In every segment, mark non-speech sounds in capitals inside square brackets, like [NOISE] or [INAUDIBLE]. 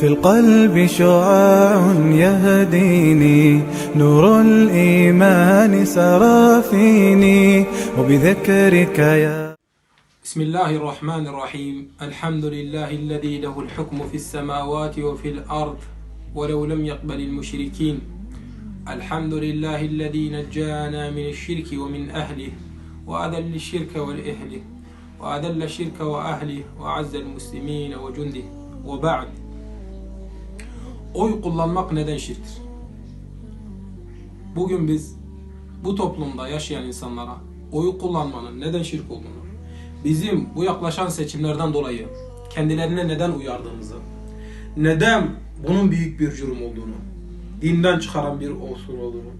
في القلب شعاع يهديني نور الإيمان سرى فيني وبذكرك يا بسم الله الرحمن الرحيم. الحمد لله الذي له الحكم في السماوات وفي الأرض ولو لم يقبل المشركين. الحمد لله الذي نجانا من الشرك ومن أهله وأذل الشرك والأهله وأذل الشرك وأهله وأعز المسلمين وجنده. وبعد Oy kullanmak neden şirktir? Bugün biz bu toplumda yaşayan insanlara oy kullanmanın neden şirk olduğunu, bizim bu yaklaşan seçimlerden dolayı kendilerine neden uyardığımızı, neden bunun büyük bir cürüm olduğunu, dinden çıkaran bir unsur olduğunu,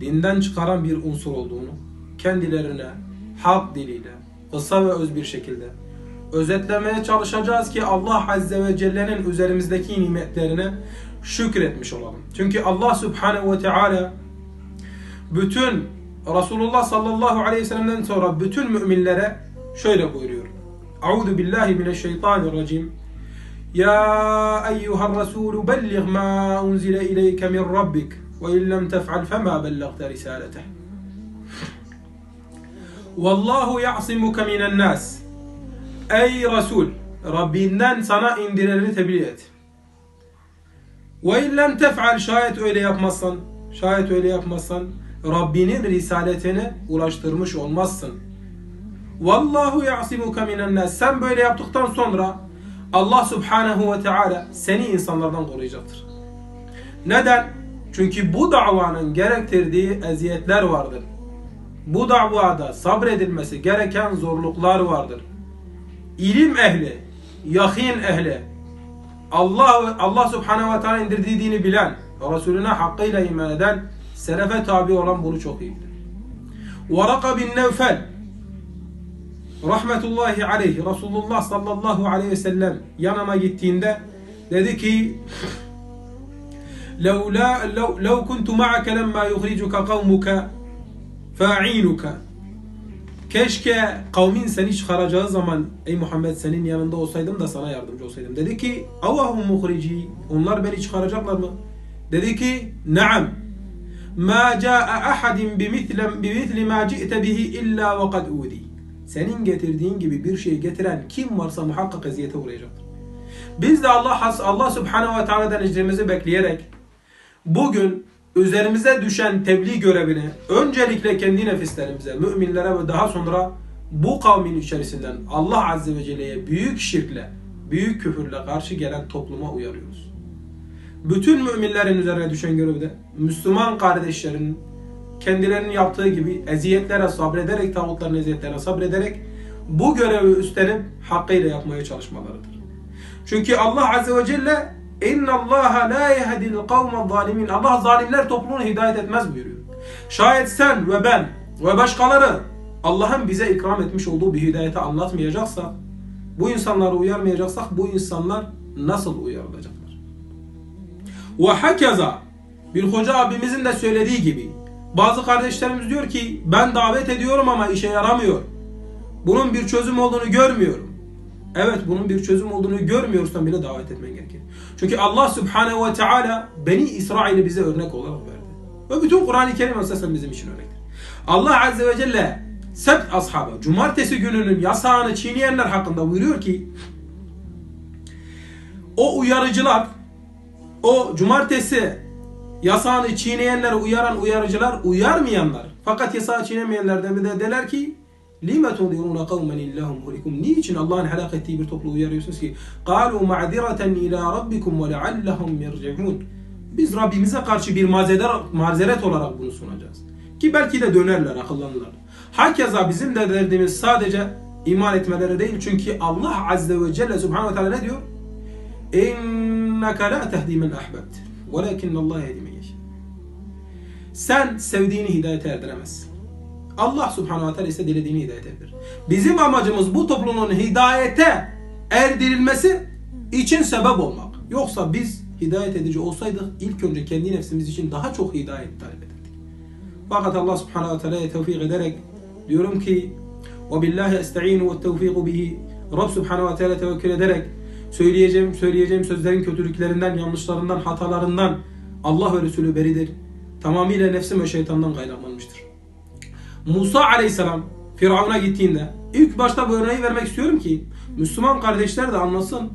dinden çıkaran bir unsur olduğunu kendilerine halk diliyle, kısa ve öz bir şekilde özetlemeye çalışacağız ki Allah Azze ve Celle'nin üzerimizdeki nimetlerine şükretmiş olalım. Çünkü Allah Subhanahu ve Teala bütün Resulullah sallallahu aleyhi ve sellem'den sonra bütün müminlere şöyle buyuruyor. Euzu billahi mineşşeytanirracim. Ya eyyuhar Resul belligh ma unzile ileyke min rabbik ve in lem tef'al fema bellagta risaleteh. Vallahu ya'simuke minen nas. Ey Resul, Rabbinden sana indirileni tebliğ et. Ve in lem tef'al şayet öyle yapmazsan, şayet öyle yapmazsan Rabbinin risaletini ulaştırmış olmazsın. Vallahu ya'simuke minen nas. Sen böyle yaptıktan sonra Allah Subhanahu ve Teala seni insanlardan koruyacaktır. Neden? Çünkü bu davanın gerektirdiği eziyetler vardır. Bu davada sabredilmesi gereken zorluklar vardır İlim ehli, yakin ehli, Allah Allah Subhanahu ve Teala indirdiği dini bilen, Resulüne hakkıyla iman eden, selefe tabi olan bunu çok iyi bilir. Varaka bin Nevfel rahmetullahi aleyh Resulullah sallallahu aleyhi ve sellem yanıma gittiğinde dedi ki لو لا لو لو كنت معك لما يخرجك قومك فاعينك Keşke kavmin seni çıkaracağı zaman ey Muhammed senin yanında olsaydım da sana yardımcı olsaydım. Dedi ki avahum muhrici onlar beni çıkaracaklar mı? Dedi ki naam ma caa ahadin bimithle bimitli ma ci'te bihi illa ve kad udi. Senin getirdiğin gibi bir şey getiren kim varsa muhakkak eziyete uğrayacaktır. Biz de Allah Allah Subhanahu ve Teala'dan ecrimizi bekleyerek bugün üzerimize düşen tebliğ görevini öncelikle kendi nefislerimize, müminlere ve daha sonra bu kavmin içerisinden Allah Azze ve Celle'ye büyük şirkle, büyük küfürle karşı gelen topluma uyarıyoruz. Bütün müminlerin üzerine düşen görevi de Müslüman kardeşlerinin kendilerinin yaptığı gibi eziyetlere sabrederek, tağutların eziyetlerine sabrederek bu görevi üstlenip hakkıyla yapmaya çalışmalarıdır. Çünkü Allah Azze ve Celle İnna Allah la yehdil kavme zalimin. Allah zalimler topluluğunu hidayet etmez buyuruyor. Şayet sen ve ben ve başkaları Allah'ın bize ikram etmiş olduğu bir hidayeti anlatmayacaksa, bu insanları uyarmayacaksak bu insanlar nasıl uyarılacaklar? Ve bir hoca abimizin de söylediği gibi bazı kardeşlerimiz diyor ki ben davet ediyorum ama işe yaramıyor. Bunun bir çözüm olduğunu görmüyorum. Evet bunun bir çözüm olduğunu görmüyorsan bile davet etmen gerekir. Çünkü Allah Subhanahu ve Teala Beni İsrail'i bize örnek olarak verdi. Ve bütün Kur'an-ı Kerim esasen bizim için örnektir. Allah Azze ve Celle Sebt ashabı, cumartesi gününün yasağını çiğneyenler hakkında buyuruyor ki o uyarıcılar, o cumartesi yasağını çiğneyenleri uyaran uyarıcılar, uyarmayanlar fakat yasağı çiğnemeyenler de de derler ki لِمَ تُنْذِرُونَ قَوْمًا اللّٰهُمْ مُهْلِكُمْ Niçin Allah'ın helak ettiği bir topluluğu uyarıyorsunuz ki? قَالُوا مَعْذِرَةً إِلَى رَبِّكُمْ وَلَعَلَّهُمْ يَرْجِعُونَ Biz Rabbimize karşı bir mazeret, mazeret olarak bunu sunacağız. Ki belki de dönerler, akıllanırlar. Hakeza bizim de derdimiz sadece iman etmeleri değil. Çünkü Allah Azze ve Celle Subhanahu ve Teala ne diyor? اِنَّكَ لَا تَهْدِي مَنْ أَحْبَبْتِ وَلَكِنَّ اللّٰهَ يَهْدِي مَنْ يَشَاءُ Sen sevdiğini hidayete erdiremezsin. Allah subhanahu teala ise dilediğini hidayet eder. Bizim amacımız bu toplumun hidayete erdirilmesi için sebep olmak. Yoksa biz hidayet edici olsaydık ilk önce kendi nefsimiz için daha çok hidayet talep ederdik. Fakat Allah subhanahu teala'ya tevfik ederek diyorum ki وَبِاللّٰهِ اَسْتَعِينُ وَالتَّوْفِيقُ bihi Rab subhanahu teala tevekkül ederek Söyleyeceğim, söyleyeceğim sözlerin kötülüklerinden, yanlışlarından, hatalarından Allah ve Resulü beridir. Tamamıyla nefsim ve şeytandan kaynaklanmıştır. Musa aleyhisselam Firavun'a gittiğinde ilk başta bu örneği vermek istiyorum ki Müslüman kardeşler de anlasın.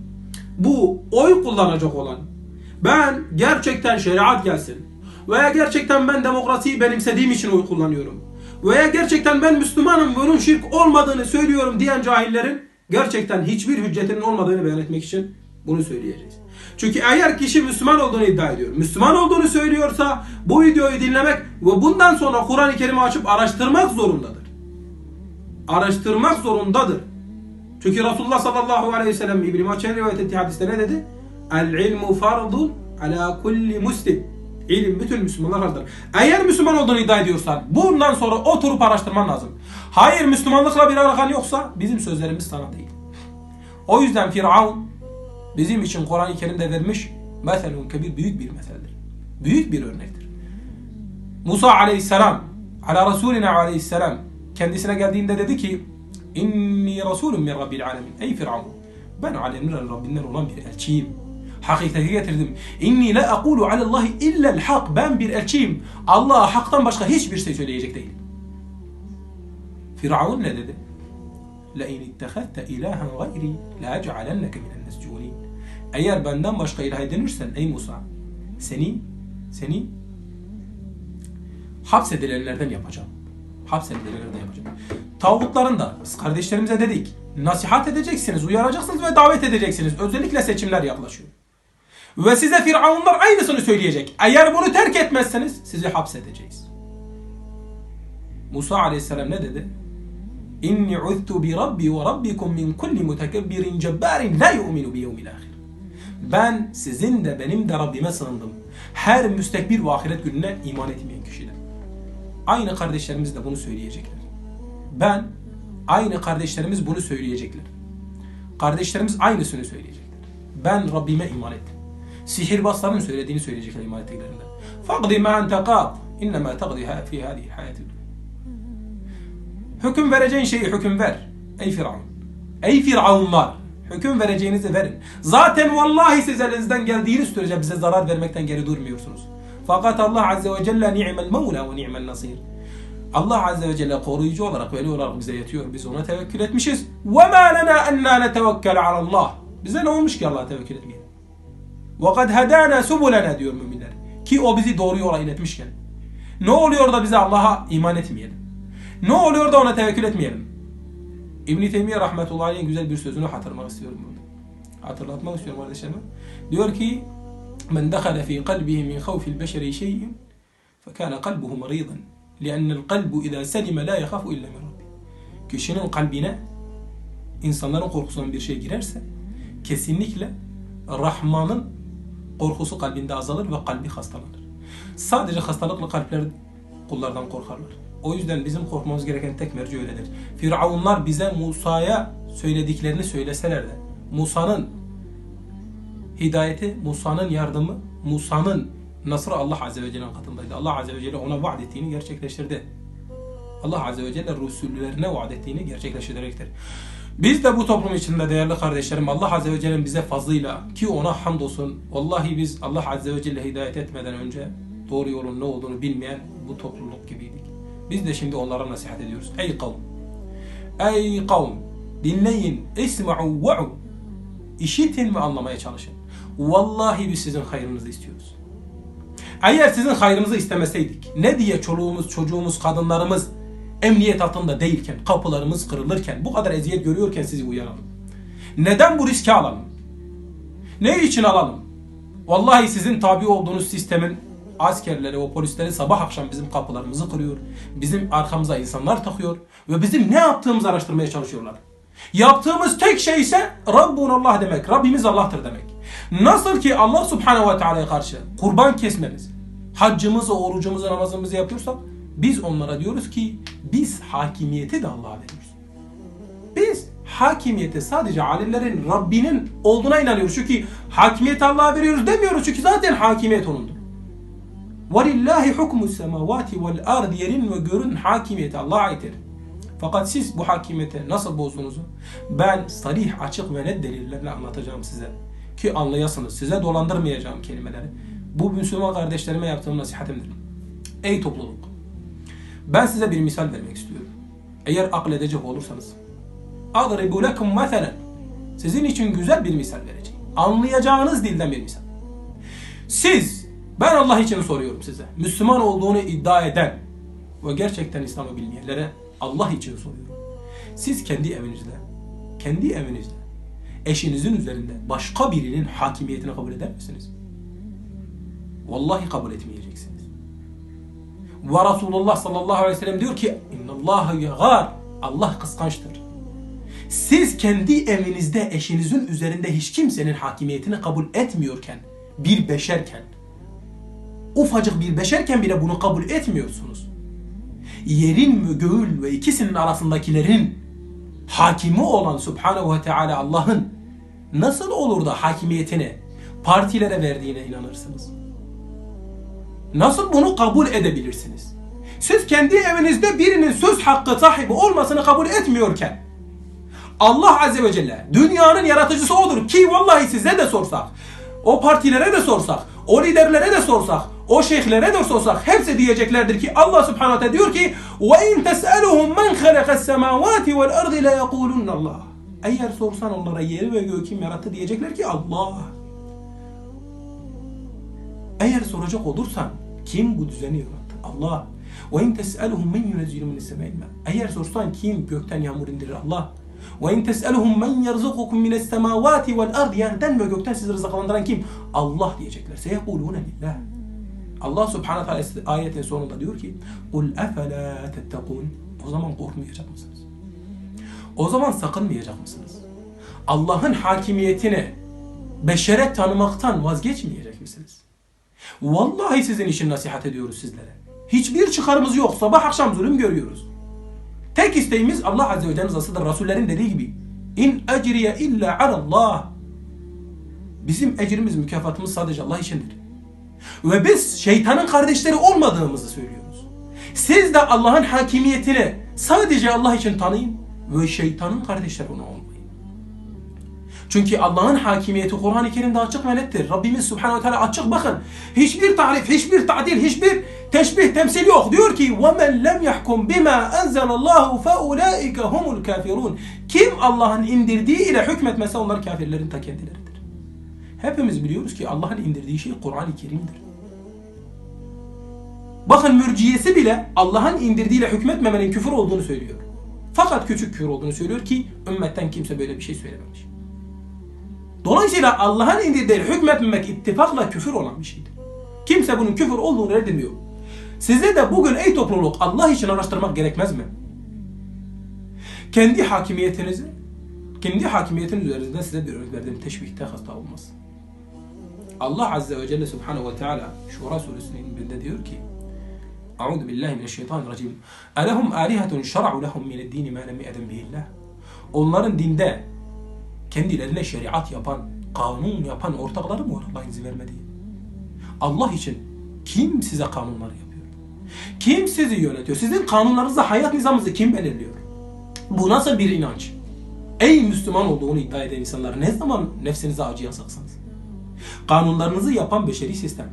Bu oy kullanacak olan ben gerçekten şeriat gelsin veya gerçekten ben demokrasiyi benimsediğim için oy kullanıyorum veya gerçekten ben Müslümanım bunun şirk olmadığını söylüyorum diyen cahillerin gerçekten hiçbir hüccetinin olmadığını beyan etmek için bunu söyleyeceğiz. Çünkü eğer kişi Müslüman olduğunu iddia ediyor, Müslüman olduğunu söylüyorsa bu videoyu dinlemek ve bundan sonra Kur'an-ı Kerim'i açıp araştırmak zorundadır. Araştırmak zorundadır. Çünkü Resulullah sallallahu aleyhi ve sellem İbn-i Maçen rivayet ettiği hadiste ne dedi? El ilmu fardun ala kulli muslim. İlim bütün Müslümanlar farzdır. Eğer Müslüman olduğunu iddia ediyorsan bundan sonra oturup araştırman lazım. Hayır Müslümanlıkla bir alakan yoksa bizim sözlerimiz sana değil. O yüzden Firavun bizim için Kur'an-ı Kerim'de vermiş meselun kebir büyük bir meseldir. Büyük bir örnektir. Musa aleyhisselam ala Resulina aleyhisselam kendisine geldiğinde dedi ki İnni Resulüm min Rabbil alemin. Ey Firavun ben alemlerin Rabbinden olan bir elçiyim. Hakikati getirdim. İnni la aqulu alallahi illa'l hak. Ben bir elçiyim. Allah'a haktan başka hiçbir şey söyleyecek değilim. Firavun ne dedi? لَاِنْ اتَّخَذْتَ اِلَٰهًا غَيْرِي لَاَجْعَلَنَّكَ مِنَ النَّسْجُونِينَ eğer benden başka ilah edinirsen ey Musa seni seni hapsedilenlerden yapacağım. Hapsedilenlerden yapacağım. Tağutların da kardeşlerimize dedik. Nasihat edeceksiniz, uyaracaksınız ve davet edeceksiniz. Özellikle seçimler yaklaşıyor. Ve size firavunlar aynısını söyleyecek. Eğer bunu terk etmezseniz sizi hapsedeceğiz. Musa aleyhisselam ne dedi? İnni uztu bi rabbi ve rabbikum min kulli mutekebbirin cebbarin la yu'minu bi yevmil ahir. Ben sizin de benim de Rabbime sığındım. Her müstekbir ve ahiret gününe iman etmeyen kişiden. Aynı kardeşlerimiz de bunu söyleyecekler. Ben, aynı kardeşlerimiz bunu söyleyecekler. Kardeşlerimiz aynısını söyleyecekler. Ben Rabbime iman ettim. Sihirbazların söylediğini söyleyecekler iman ettiklerinde. فَقْضِ مَا أَنْتَ قَاضٍ اِنَّمَا تَقْضِهَا فِي هَذِهِ الْحَيَاةِ Hüküm vereceğin şeyi hüküm ver. Ey Firavun. Ey Firavunlar. Hüküm vereceğinizi verin. Zaten vallahi siz elinizden geldiğiniz sürece bize zarar vermekten geri durmuyorsunuz. Fakat Allah Azze ve Celle ni'mel mevla ve ni'mel nasir. Allah Azze ve Celle koruyucu olarak, veli olarak bize yetiyor. Biz ona tevekkül etmişiz. وَمَا لَنَا اَنَّا نَتَوَكَّلَ عَلَى اللّٰهِ Bize ne olmuş ki Allah'a tevekkül etmeyelim? وَقَدْ هَدَانَا سُبُلَنَا diyor müminler. Ki o bizi doğru yola iletmişken. Ne oluyor da bize Allah'a iman etmeyelim? Ne oluyor da ona tevekkül etmeyelim? İbn-i Teymiye rahmetullahi güzel bir sözünü hatırlamak istiyorum burada. Hatırlatmak istiyorum kardeşlerime. Diyor ki Men dehale fi kalbihi min havfil beşeri şeyin fekâne kalbuhu maridan. Liannel kalbu idâ selime la yekhafu illa min rabbi. Kişinin kalbine insanların korkusundan bir şey girerse kesinlikle Rahman'ın korkusu kalbinde azalır ve kalbi hastalanır. Sadece hastalıklı kalpler kullardan korkarlar. O yüzden bizim korkmamız gereken tek merci öyledir. Firavunlar bize Musa'ya söylediklerini söyleseler de Musa'nın hidayeti, Musa'nın yardımı, Musa'nın nasrı Allah Azze ve Celle'nin katındaydı. Allah Azze ve Celle ona vaat ettiğini gerçekleştirdi. Allah Azze ve Celle Resullerine vaat ettiğini gerçekleştirecektir. Biz de bu toplum içinde değerli kardeşlerim Allah Azze ve Celle'nin bize fazlıyla ki ona hamdolsun vallahi biz Allah Azze ve Celle hidayet etmeden önce doğru yolun ne olduğunu bilmeyen bu topluluk gibiydik. Biz de şimdi onlara nasihat ediyoruz. Ey kavm! Ey kavm! Dinleyin, isma'u ve'u. İşitin ve anlamaya çalışın. Vallahi biz sizin hayrınızı istiyoruz. Eğer sizin hayrınızı istemeseydik, ne diye çoluğumuz, çocuğumuz, kadınlarımız emniyet altında değilken, kapılarımız kırılırken, bu kadar eziyet görüyorken sizi uyaralım. Neden bu riski alalım? Ne için alalım? Vallahi sizin tabi olduğunuz sistemin askerleri, o polisleri sabah akşam bizim kapılarımızı kırıyor. Bizim arkamıza insanlar takıyor ve bizim ne yaptığımızı araştırmaya çalışıyorlar. Yaptığımız tek şey ise Rabbun Allah demek. Rabbimiz Allah'tır demek. Nasıl ki Allah Subhanahu ve Teala'ya karşı kurban kesmemiz, haccımızı, orucumuzu, namazımızı yapıyorsak biz onlara diyoruz ki biz hakimiyeti de Allah'a veriyoruz. Biz hakimiyeti sadece alimlerin Rabbinin olduğuna inanıyoruz. Çünkü hakimiyeti Allah'a veriyoruz demiyoruz. Çünkü zaten hakimiyet O'nundur. وَلِلَّهِ حُكْمُ السَّمَاوَاتِ وَالْاَرْضِ Yerin ve görün hakimiyeti Allah'a aittir. Fakat siz bu hakimiyeti nasıl bozduğunuzu ben sarih, açık ve net delillerle anlatacağım size. Ki anlayasınız. Size dolandırmayacağım kelimeleri. Bu Müslüman kardeşlerime yaptığım nasihatimdir. Ey topluluk! Ben size bir misal vermek istiyorum. Eğer akledecek olursanız. اَضْرِبُ لَكُمْ مَثَلًا Sizin için güzel bir misal vereceğim. Anlayacağınız dilden bir misal. Siz, ben Allah için soruyorum size. Müslüman olduğunu iddia eden ve gerçekten İslam'ı bilmeyenlere Allah için soruyorum. Siz kendi evinizde, kendi evinizde, eşinizin üzerinde başka birinin hakimiyetini kabul eder misiniz? Vallahi kabul etmeyeceksiniz. Ve Resulullah sallallahu aleyhi ve sellem diyor ki İnnallâhe yagâr Allah kıskançtır. Siz kendi evinizde eşinizin üzerinde hiç kimsenin hakimiyetini kabul etmiyorken, bir beşerken, ufacık bir beşerken bile bunu kabul etmiyorsunuz. Yerin ve göğün ve ikisinin arasındakilerin hakimi olan Subhanahu ve Teala Allah'ın nasıl olur da hakimiyetini partilere verdiğine inanırsınız? Nasıl bunu kabul edebilirsiniz? Siz kendi evinizde birinin söz hakkı sahibi olmasını kabul etmiyorken Allah Azze ve Celle dünyanın yaratıcısı odur ki vallahi size de sorsak, o partilere de sorsak, o liderlere de sorsak, o şeyhlere de sorsak hepsi diyeceklerdir ki Allah Subhanahu Teala diyor ki وَاِنْ تَسْأَلُهُمْ مَنْ خَلَقَ السَّمَاوَاتِ وَالْأَرْضِ لَيَقُولُنَّ Allah. Eğer sorsan onlara yeri ve göğü kim yarattı diyecekler ki Allah. Eğer soracak olursan kim bu düzeni yarattı? Allah. وَاِنْ تَسْأَلُهُمْ مَنْ يُنَزِّلُ مِنَ السَّمَاءِ مَاءً Eğer sorsan kim gökten yağmur indirir? Allah. وَاِنْ تَسْأَلُهُمْ مَنْ يَرْزُقُكُمْ مِنَ السَّمَاوَاتِ وَالْأَرْضِ Yerden ve gökten sizi rızıklandıran kim? Allah diyecekler. سَيَقُولُونَ لِلّٰهِ Allah subhanahu teala ayetin sonunda diyor ki قُلْ اَفَلَا تَتَّقُونَ O zaman korkmayacak mısınız? O zaman sakınmayacak mısınız? Allah'ın hakimiyetini beşere tanımaktan vazgeçmeyecek misiniz? Vallahi sizin için nasihat ediyoruz sizlere. Hiçbir çıkarımız yok. Sabah akşam zulüm görüyoruz. Tek isteğimiz Allah Azze ve Celle'nin rızasıdır. Resullerin dediği gibi. İn ecriye illa alallah. Bizim ecrimiz, mükafatımız sadece Allah içindir. Ve biz şeytanın kardeşleri olmadığımızı söylüyoruz. Siz de Allah'ın hakimiyetini sadece Allah için tanıyın ve şeytanın kardeşleri ona olmayın. Çünkü Allah'ın hakimiyeti Kur'an-ı Kerim'de açık ve. Rabbimiz Subhanahu Teala açık bakın. Hiçbir tarif, hiçbir tadil, hiçbir teşbih, temsil yok. Diyor ki: "Vemen lem yahkum bima enzelallahu feulaike humul kafirun." Kim Allah'ın indirdiği ile hükmetmese onlar kafirlerin ta kendileridir. Hepimiz biliyoruz ki Allah'ın indirdiği şey Kur'an-ı Kerim'dir. Bakın mürciyesi bile Allah'ın indirdiğiyle hükmetmemenin küfür olduğunu söylüyor. Fakat küçük küfür olduğunu söylüyor ki ümmetten kimse böyle bir şey söylememiş. Dolayısıyla Allah'ın indirdiğiyle hükmetmemek ittifakla küfür olan bir şeydir. Kimse bunun küfür olduğunu reddediyor. Size de bugün ey topluluk Allah için araştırmak gerekmez mi? Kendi hakimiyetinizi, kendi hakimiyetiniz üzerinde size bir örnek verdiğim teşbihte hasta olmaz. Allah Azze ve Celle Subhanahu ve Teala Şura suresinin birinde diyor ki Euzu billahi mineşşeytanirracim. Elehum alihatun şer'u lehum mine'd-din ma lem ye'den bihillah. Onların dinde kendilerine şeriat yapan, kanun yapan ortakları mı var Allah izin vermediği? Allah için kim size kanunları yapıyor? Kim sizi yönetiyor? Sizin kanunlarınızı, hayat nizamınızı kim belirliyor? Bu nasıl bir inanç? Ey Müslüman olduğunu iddia eden insanlar ne zaman nefsinize acıyacaksınız? Kanunlarınızı yapan beşeri sistem,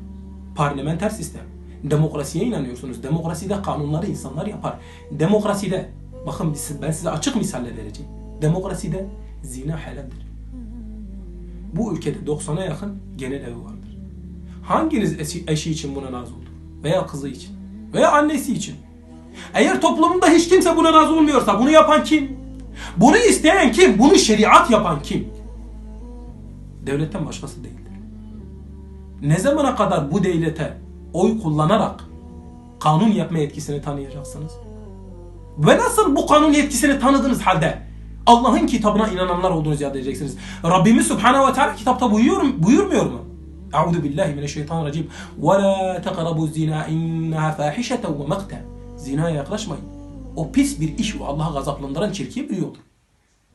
parlamenter sistem, demokrasiye inanıyorsunuz. Demokraside kanunları insanlar yapar. Demokraside, bakın ben size açık misaller vereceğim. Demokraside zina helaldir. Bu ülkede 90'a yakın genel evi vardır. Hanginiz eşi, eşi için buna razı olur? Veya kızı için? Veya annesi için? Eğer toplumda hiç kimse buna razı olmuyorsa bunu yapan kim? Bunu isteyen kim? Bunu şeriat yapan kim? Devletten başkası değildir. Ne zamana kadar bu devlete oy kullanarak kanun yapma yetkisini tanıyacaksınız? Ve nasıl bu kanun yetkisini tanıdığınız halde Allah'ın kitabına inananlar olduğunuzu yad edeceksiniz. Rabbimiz Subhanahu ve Teala kitapta buyuruyor, buyurmuyor mu? Euzu billahi mineşşeytanirracim. Ve la taqrabu zina innaha fahişeten ve makten. Zinaya yaklaşmayın. O pis bir iş ve Allah'ı gazaplandıran çirkin bir yoldur.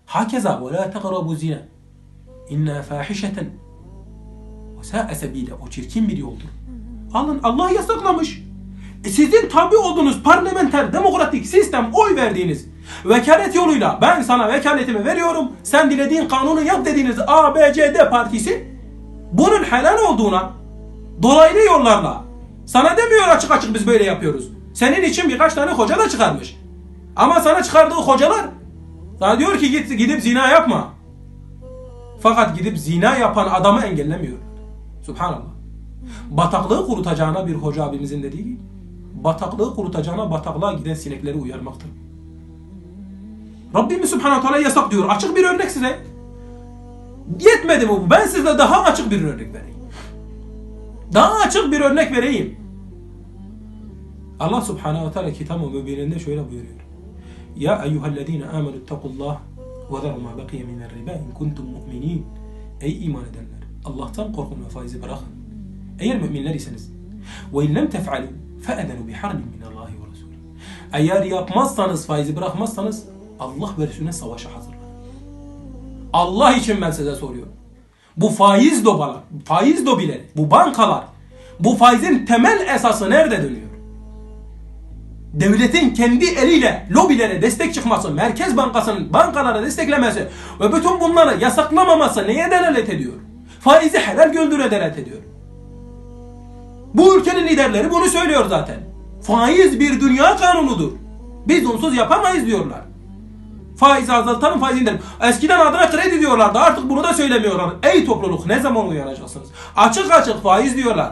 Hakeza ve la taqrabu zina innaha fahişeten ve sa'a sebile. O çirkin bir yoldur. Alın Allah yasaklamış. E sizin tabi olduğunuz parlamenter demokratik sistem oy verdiğiniz Vekalet yoluyla ben sana vekaletimi veriyorum. Sen dilediğin kanunu yap dediğiniz A, B, C, D partisi bunun helal olduğuna dolaylı yollarla sana demiyor açık açık biz böyle yapıyoruz. Senin için birkaç tane hoca da çıkarmış. Ama sana çıkardığı hocalar sana diyor ki git gidip zina yapma. Fakat gidip zina yapan adamı engellemiyor. Subhanallah. Bataklığı kurutacağına bir hoca abimizin dediği gibi bataklığı kurutacağına bataklığa giden sinekleri uyarmaktır. Rabbimiz Subhanahu Teala yasak diyor. Açık bir örnek size. Yetmedi mi bu? Ben size daha açık bir örnek vereyim. Daha açık bir örnek vereyim. Allah Subhanahu Teala kitab-ı mübininde şöyle buyuruyor. Ya eyyühellezine amenu ittakullah ve zeru ma bakiye minel riba in kuntum mu'minin. Ey iman edenler! Allah'tan korkun ve faizi bırakın. Eğer müminler iseniz. İn lem tef'alu fe'edenu biharbin minallahi ve resulü. Eğer yapmazsanız, faizi bırakmazsanız Allah ve Resulüne savaşa hazırlanın. Allah için ben size soruyorum. Bu faiz dobalar, faiz dobileri, bu bankalar, bu faizin temel esası nerede dönüyor? Devletin kendi eliyle lobilere destek çıkması, Merkez Bankası'nın bankalara desteklemesi ve bütün bunları yasaklamaması neye delalet ediyor? Faizi helal gördüğüne delalet ediyor. Bu ülkenin liderleri bunu söylüyor zaten. Faiz bir dünya kanunudur. Biz onsuz yapamayız diyorlar. Faizi azaltalım, faizi indirelim. Eskiden adına kredi diyorlardı. Artık bunu da söylemiyorlar. Ey topluluk ne zaman uyanacaksınız? Açık açık faiz diyorlar.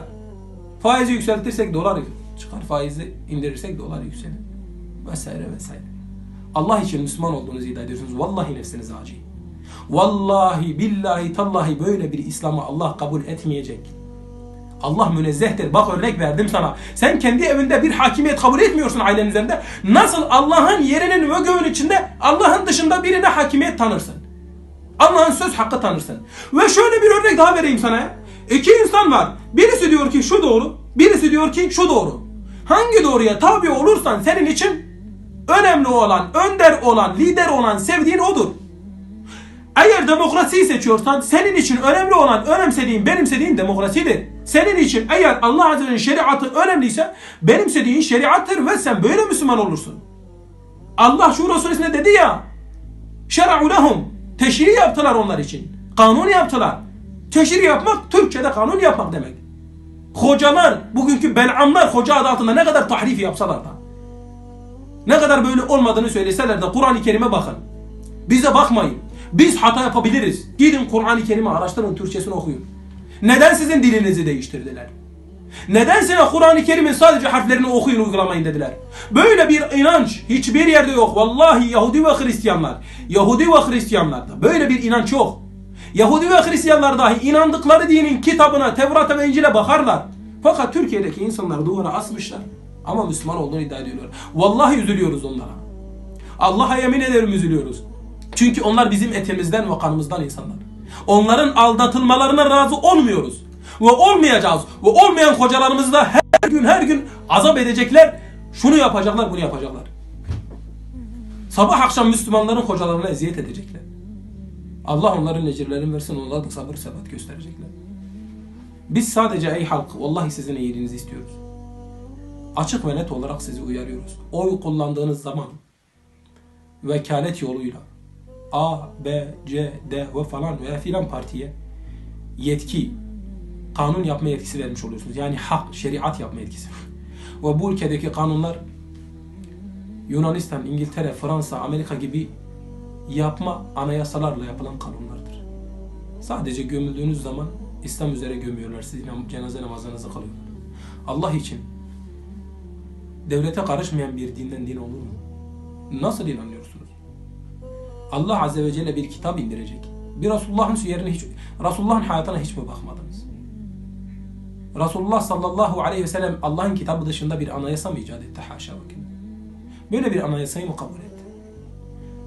Faizi yükseltirsek dolar çıkar. Faizi indirirsek dolar yükselir. Vesaire vesaire. Allah için Müslüman olduğunuzu iddia ediyorsunuz. Vallahi nefsiniz acı. Vallahi billahi tallahi böyle bir İslam'ı Allah kabul etmeyecek. Allah münezzehtir. Bak örnek verdim sana. Sen kendi evinde bir hakimiyet kabul etmiyorsun ailenin üzerinde. Nasıl Allah'ın yerinin ve göğün içinde Allah'ın dışında birine hakimiyet tanırsın? Allah'ın söz hakkı tanırsın. Ve şöyle bir örnek daha vereyim sana. İki insan var. Birisi diyor ki şu doğru. Birisi diyor ki şu doğru. Hangi doğruya tabi olursan senin için önemli olan, önder olan, lider olan, sevdiğin odur. Eğer demokrasiyi seçiyorsan senin için önemli olan, önemsediğin, benimsediğin demokrasidir. Senin için eğer Allah Azze ve Celle'nin şeriatı önemliyse benimsediğin şeriattır ve sen böyle Müslüman olursun. Allah Şura suresinde dedi ya şer'u lehum teşri yaptılar onlar için. Kanun yaptılar. Teşri yapmak Türkçe'de kanun yapmak demek. Hocalar, bugünkü belamlar hoca adı altında ne kadar tahrif yapsalar da ne kadar böyle olmadığını söyleseler de Kur'an-ı Kerim'e bakın. Bize bakmayın. Biz hata yapabiliriz. Gidin Kur'an-ı Kerim'i araştırın, Türkçesini okuyun. Neden sizin dilinizi değiştirdiler? Neden size Kur'an-ı Kerim'in sadece harflerini okuyun uygulamayın dediler? Böyle bir inanç hiçbir yerde yok. Vallahi Yahudi ve Hristiyanlar, Yahudi ve Hristiyanlarda böyle bir inanç yok. Yahudi ve Hristiyanlar dahi inandıkları dinin kitabına, Tevrat'a ve İncil'e bakarlar. Fakat Türkiye'deki insanlar duvara asmışlar. Ama Müslüman olduğunu iddia ediyorlar. Vallahi üzülüyoruz onlara. Allah'a yemin ederim üzülüyoruz. Çünkü onlar bizim etimizden ve kanımızdan insanlar. Onların aldatılmalarına razı olmuyoruz. Ve olmayacağız. Ve olmayan hocalarımızı da her gün her gün azap edecekler. Şunu yapacaklar, bunu yapacaklar. Sabah akşam Müslümanların hocalarına eziyet edecekler. Allah onların ecirlerini versin, onlar da sabır sebat gösterecekler. Biz sadece ey halk, vallahi sizin iyiliğinizi istiyoruz. Açık ve net olarak sizi uyarıyoruz. Oy kullandığınız zaman vekalet yoluyla A, B, C, D ve falan veya filan partiye yetki, kanun yapma yetkisi vermiş oluyorsunuz. Yani hak, şeriat yapma yetkisi. ve bu ülkedeki kanunlar Yunanistan, İngiltere, Fransa, Amerika gibi yapma anayasalarla yapılan kanunlardır. Sadece gömüldüğünüz zaman İslam üzere gömüyorlar. Sizin cenaze namazlarınızı kalıyorlar. Allah için devlete karışmayan bir dinden din olur mu? Nasıl inanıyorsunuz? Allah Azze ve Celle bir kitap indirecek. Bir Resulullah'ın yerine hiç, Resulullah'ın hayatına hiç mi bakmadınız? Resulullah sallallahu aleyhi ve sellem Allah'ın kitabı dışında bir anayasa mı icat etti? Haşa bakın. Böyle bir anayasayı mı kabul etti?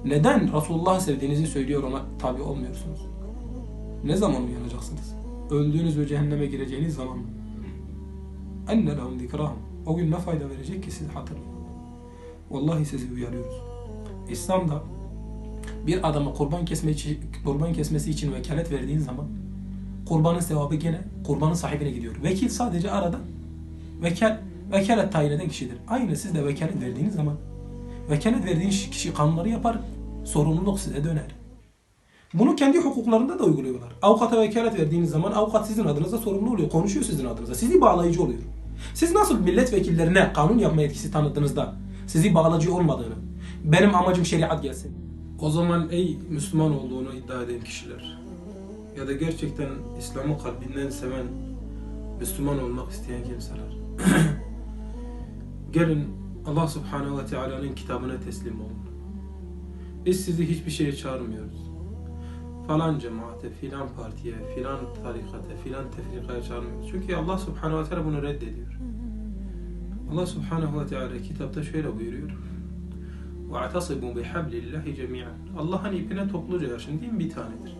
Neden Resulullah'ı sevdiğinizi söylüyor ona tabi olmuyorsunuz? Ne zaman uyanacaksınız? Öldüğünüz ve cehenneme gireceğiniz zaman mı? Enne lehum zikrahum. O gün ne fayda verecek ki sizi hatırlayın. Vallahi sizi uyarıyoruz. İslam'da bir adama kurban kesme kurban kesmesi için vekalet verdiğin zaman kurbanın sevabı gene kurbanın sahibine gidiyor. Vekil sadece arada vekel, vekalet tayin eden kişidir. Aynı siz de vekalet verdiğiniz zaman Vekalet verdiğin kişi kanunları yapar, sorumluluk size döner. Bunu kendi hukuklarında da uyguluyorlar. Avukata vekalet verdiğiniz zaman avukat sizin adınıza sorumlu oluyor, konuşuyor sizin adınıza. Sizi bağlayıcı oluyor. Siz nasıl milletvekillerine kanun yapma yetkisi tanıdığınızda sizi bağlayıcı olmadığını, benim amacım şeriat gelsin. O zaman ey Müslüman olduğunu iddia eden kişiler ya da gerçekten İslam'ı kalbinden seven, Müslüman olmak isteyen kimseler. [CLEARS THROAT] Gelin Allah Subhanahu ve Teala'nın kitabına teslim olun. Biz sizi hiçbir şeye çağırmıyoruz. Falan cemaate, filan partiye, filan tarikate, filan tefrikaya çağırmıyoruz. Çünkü Allah Subhanahu ve Teala bunu reddediyor. Allah Subhanahu ve Teala kitapta şöyle buyuruyor. وَاَعْتَصِبُوا بِحَبْلِ اللّٰهِ جَمِيعًا Allah'ın ipine topluca yaşın din bir tanedir.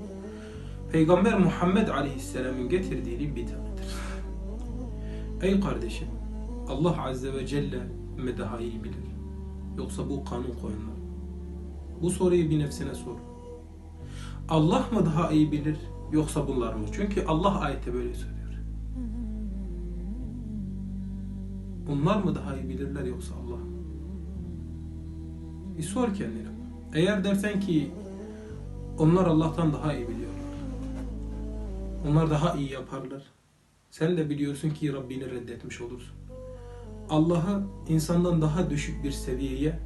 Peygamber Muhammed Aleyhisselam'ın getirdiği bir tanedir. Ey kardeşim, Allah Azze ve Celle mi daha iyi bilir? Yoksa bu kanun koyanlar? Bu soruyu bir nefsine sor. Allah mı daha iyi bilir yoksa bunlar mı? Çünkü Allah ayette böyle söylüyor. Bunlar mı daha iyi bilirler yoksa Allah mı? Bir sor kendine. Eğer dersen ki onlar Allah'tan daha iyi biliyorlar. Onlar daha iyi yaparlar. Sen de biliyorsun ki Rabbini reddetmiş olursun. Allah'ı insandan daha düşük bir seviyeye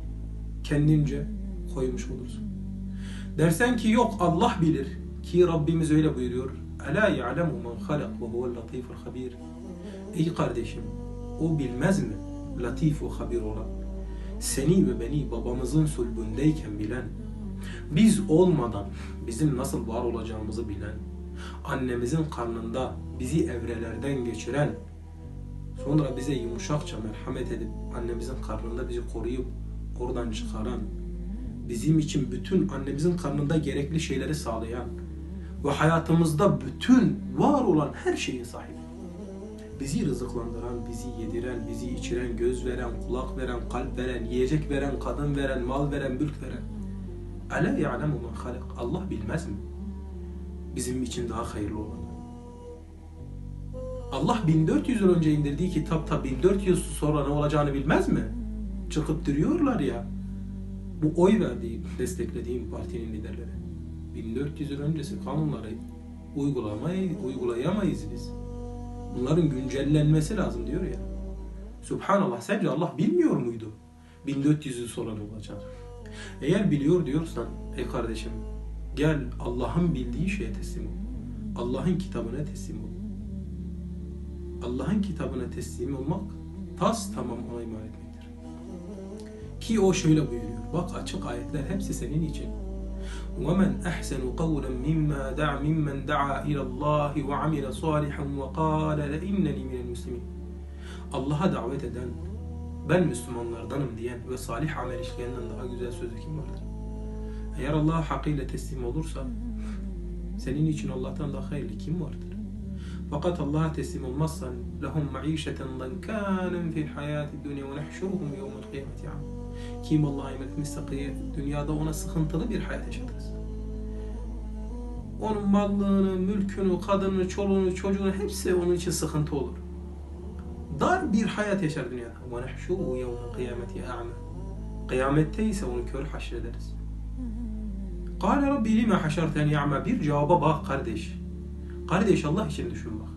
kendince koymuş olursun. Dersen ki yok Allah bilir ki Rabbimiz öyle buyuruyor. Ela ya'lemu men halak ve huvel latiful habir. Ey kardeşim o bilmez mi? Latif ve habir olan. Seni ve beni babamızın sulbündeyken bilen, biz olmadan bizim nasıl var olacağımızı bilen, annemizin karnında bizi evrelerden geçiren, sonra bize yumuşakça merhamet edip annemizin karnında bizi koruyup oradan çıkaran, bizim için bütün annemizin karnında gerekli şeyleri sağlayan ve hayatımızda bütün var olan her şeyin sahibi. Bizi rızıklandıran, bizi yediren, bizi içiren, göz veren, kulak veren, kalp veren, yiyecek veren, kadın veren, mal veren, mülk veren. Ala ya'lemu men halak. Allah bilmez mi? Bizim için daha hayırlı olanı. Allah 1400 yıl önce indirdiği kitapta 1400 yıl sonra ne olacağını bilmez mi? Çıkıp duruyorlar ya. Bu oy verdiğim, desteklediğim partinin liderleri. 1400 yıl öncesi kanunları uygulamayı, uygulayamayız biz. Bunların güncellenmesi lazım diyor ya. Subhanallah sence Allah bilmiyor muydu? 1400 yıl sonra ne olacak? Eğer biliyor diyorsan ey kardeşim gel Allah'ın bildiği şeye teslim ol. Allah'ın kitabına teslim ol. Allah'ın kitabına teslim olmak tas tamam ona iman etmektir. Ki o şöyle buyuruyor. Bak açık ayetler hepsi senin için. ومن أحسن قولا مما دعا ممن دعا إلى الله وعمل صالحا وقال لإنني من المسلمين الله دعوة دن بل مسلمان لردنم ديان وصالح عمل إشكيانا دعا جزال سوزة كم أيار الله حقيلة تسليم olursa senin için Allah'tan daha hayırlı kim vardır? Fakat Allah'a teslim olmazsan lahum ma'işeten lankanın fil hayati dünya ve nehşuruhum yevmul kıyameti. kim Allah'a emanet etmişse dünyada ona sıkıntılı bir hayat yaşatırız. Onun mallığını, mülkünü, kadını, çoluğunu, çocuğunu hepsi onun için sıkıntı olur. Dar bir hayat yaşar dünyada. وَنَحْشُرُهُ يَوْمَ الْقِيَامَةِ أَعْمَى Kıyamette ise onu kör haşrederiz. قَالَ رَبِّ لِمَا حَشَرْتَنِ يَعْمَى Bir cevaba bak kardeş. Kardeş Allah için düşün bak.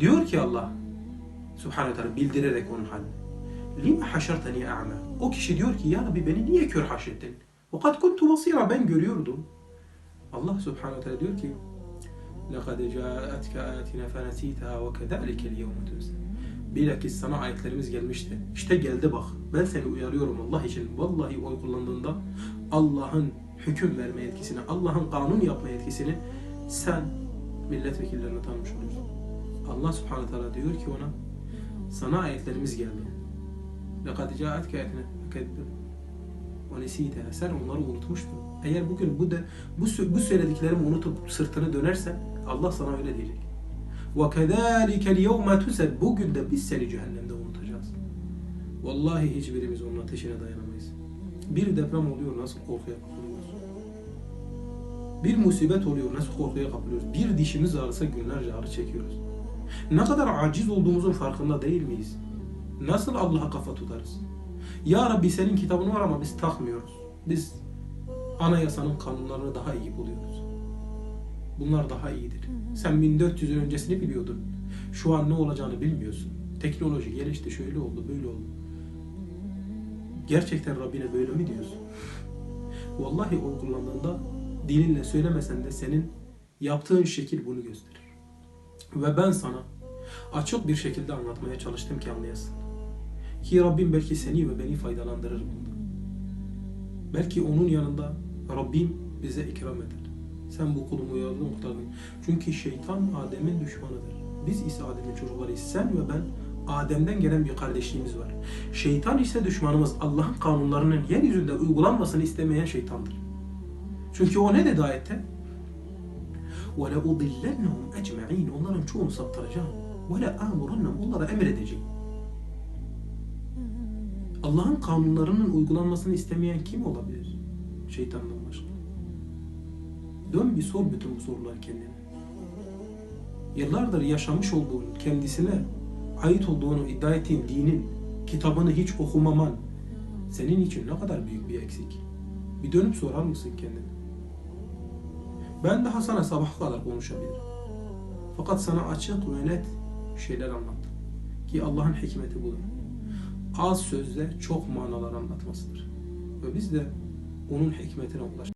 Diyor ki Allah Subhanahu teala bildirerek onun halini. Lima haşerteni a'ma. O kişi diyor ki ya Rabbi beni niye kör haşrettin? Fakat kuntu basira ben görüyordum. Allah subhanahu teala diyor ki لَقَدْ جَاءَتْكَ آيَاتِنَا فَنَسِيتَهَا وَكَذَٰلِكَ الْيَوْمَ تُنْسَى Bilakis sana ayetlerimiz gelmişti. İşte geldi bak. Ben seni uyarıyorum Allah için. Vallahi oy kullandığında Allah'ın hüküm verme yetkisini, Allah'ın kanun yapma yetkisini sen milletvekillerine tanımış oluyorsun. Allah subhanahu teala diyor ki ona sana ayetlerimiz geldi. لَقَدْ جَاءَتْكَ اَتْنَا فَكَذِّبْ وَنَسِيتَهَا Sen onları unutmuştun. Eğer bugün bu, de, bu, sö- bu söylediklerimi unutup sırtını dönersen Allah sana öyle diyecek. وَكَذَٰلِكَ الْيَوْمَ تُسَبْ Bugün de biz seni cehennemde unutacağız. Vallahi hiçbirimiz onun ateşine dayanamayız. Bir deprem oluyor nasıl korkuya kapılıyoruz. Bir musibet oluyor nasıl korkuya kapılıyoruz. Bir dişimiz ağrısa günlerce ağrı çekiyoruz. Ne kadar aciz olduğumuzun farkında değil miyiz? Nasıl Allah'a kafa tutarız? Ya Rabbi senin kitabın var ama biz takmıyoruz. Biz anayasanın kanunlarını daha iyi buluyoruz. Bunlar daha iyidir. Sen 1400 yıl öncesini biliyordun. Şu an ne olacağını bilmiyorsun. Teknoloji gelişti, şöyle oldu, böyle oldu. Gerçekten Rabbine böyle mi diyorsun? Vallahi o kullandığında dilinle söylemesen de senin yaptığın şekil bunu gösterir. Ve ben sana açık bir şekilde anlatmaya çalıştım ki anlayasın. Ki Rabbim belki seni ve beni faydalandırır bundan. Belki onun yanında Rabbim bize ikram eder. Sen bu kulumu uyardın kurtardın. Çünkü şeytan Adem'in düşmanıdır. Biz ise Adem'in çocuklarıyız. Sen ve ben Adem'den gelen bir kardeşliğimiz var. Şeytan ise düşmanımız. Allah'ın kanunlarının yeryüzünde uygulanmasını istemeyen şeytandır. Çünkü o ne dedi ayette? وَلَاُضِلَّنَّهُمْ اَجْمَعِينَ Onların çoğunu saptıracağım. وَلَاَمُرَنَّهُمْ Onlara emredeceğim. Allah'ın kanunlarının uygulanmasını istemeyen kim olabilir? Şeytandan başka. Dön bir sor bütün bu soruları kendine. Yıllardır yaşamış olduğun, kendisine ait olduğunu iddia ettiğin dinin kitabını hiç okumaman senin için ne kadar büyük bir eksik. Bir dönüp sorar mısın kendine? Ben daha sana sabah kadar konuşabilirim. Fakat sana açık ve net şeyler anlattım. Ki Allah'ın hikmeti budur. Az sözle çok manalar anlatmasıdır. Ve biz de onun hikmetine ulaştık.